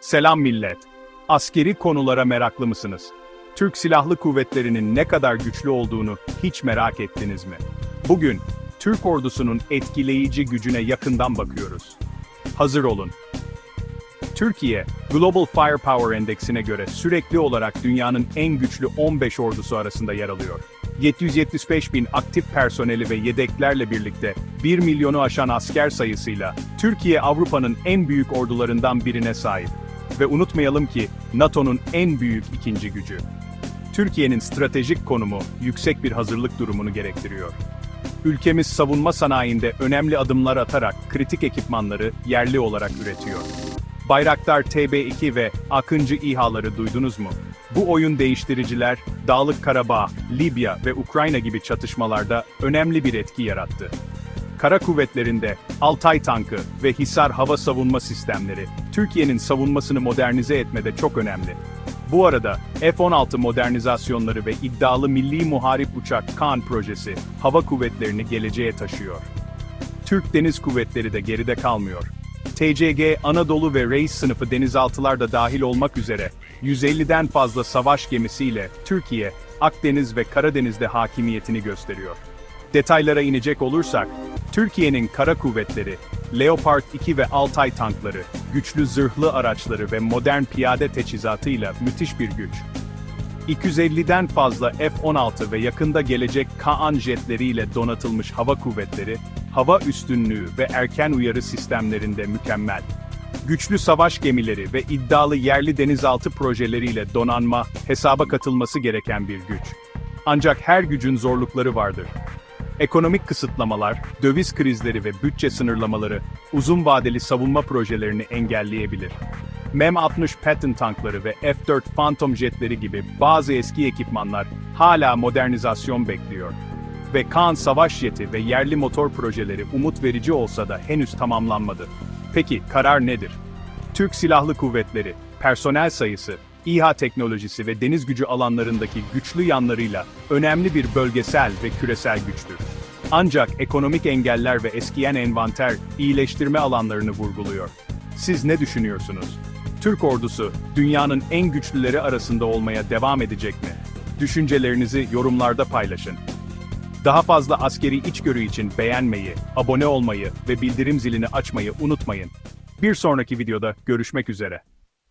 Selam millet. Askeri konulara meraklı mısınız? Türk Silahlı Kuvvetleri'nin ne kadar güçlü olduğunu hiç merak ettiniz mi? Bugün Türk ordusunun etkileyici gücüne yakından bakıyoruz. Hazır olun. Türkiye, Global Firepower Endeksine göre sürekli olarak dünyanın en güçlü 15 ordusu arasında yer alıyor. 775 bin aktif personeli ve yedeklerle birlikte 1 milyonu aşan asker sayısıyla Türkiye Avrupa'nın en büyük ordularından birine sahip. Ve unutmayalım ki NATO'nun en büyük ikinci gücü. Türkiye'nin stratejik konumu yüksek bir hazırlık durumunu gerektiriyor. Ülkemiz savunma sanayinde önemli adımlar atarak kritik ekipmanları yerli olarak üretiyor. Bayraktar TB2 ve Akıncı İHA'ları duydunuz mu? Bu oyun değiştiriciler, Dağlık Karabağ, Libya ve Ukrayna gibi çatışmalarda önemli bir etki yarattı. Kara kuvvetlerinde Altay tankı ve Hisar hava savunma sistemleri, Türkiye'nin savunmasını modernize etmede çok önemli. Bu arada F-16 modernizasyonları ve iddialı milli muharip uçak Kaan projesi hava kuvvetlerini geleceğe taşıyor. Türk Deniz Kuvvetleri de geride kalmıyor. TCG, Anadolu ve Reis sınıfı denizaltılar da dahil olmak üzere 150'den fazla savaş gemisiyle Türkiye, Akdeniz ve Karadeniz'de hakimiyetini gösteriyor. Detaylara inecek olursak, Türkiye'nin kara kuvvetleri, Leopard 2 ve Altay tankları, güçlü zırhlı araçları ve modern piyade teçhizatıyla müthiş bir güç. 250'den fazla F-16 ve yakında gelecek Kaan jetleriyle donatılmış hava kuvvetleri, hava üstünlüğü ve erken uyarı sistemlerinde mükemmel. Güçlü savaş gemileri ve iddialı yerli denizaltı projeleriyle donanma, hesaba katılması gereken bir güç. Ancak her gücün zorlukları vardır. Ekonomik kısıtlamalar, döviz krizleri ve bütçe sınırlamaları uzun vadeli savunma projelerini engelleyebilir. MEM-60 Patton tankları ve F-4 Phantom jetleri gibi bazı eski ekipmanlar hala modernizasyon bekliyor. Ve Kaan savaş jeti ve yerli motor projeleri umut verici olsa da henüz tamamlanmadı. Peki karar nedir? Türk Silahlı Kuvvetleri, personel sayısı, İHA teknolojisi ve deniz gücü alanlarındaki güçlü yanlarıyla önemli bir bölgesel ve küresel güçtür. Ancak ekonomik engeller ve eskiyen envanter iyileştirme alanlarını vurguluyor. Siz ne düşünüyorsunuz? Türk ordusu dünyanın en güçlüleri arasında olmaya devam edecek mi? Düşüncelerinizi yorumlarda paylaşın. Daha fazla askeri içgörü için beğenmeyi, abone olmayı ve bildirim zilini açmayı unutmayın. Bir sonraki videoda görüşmek üzere.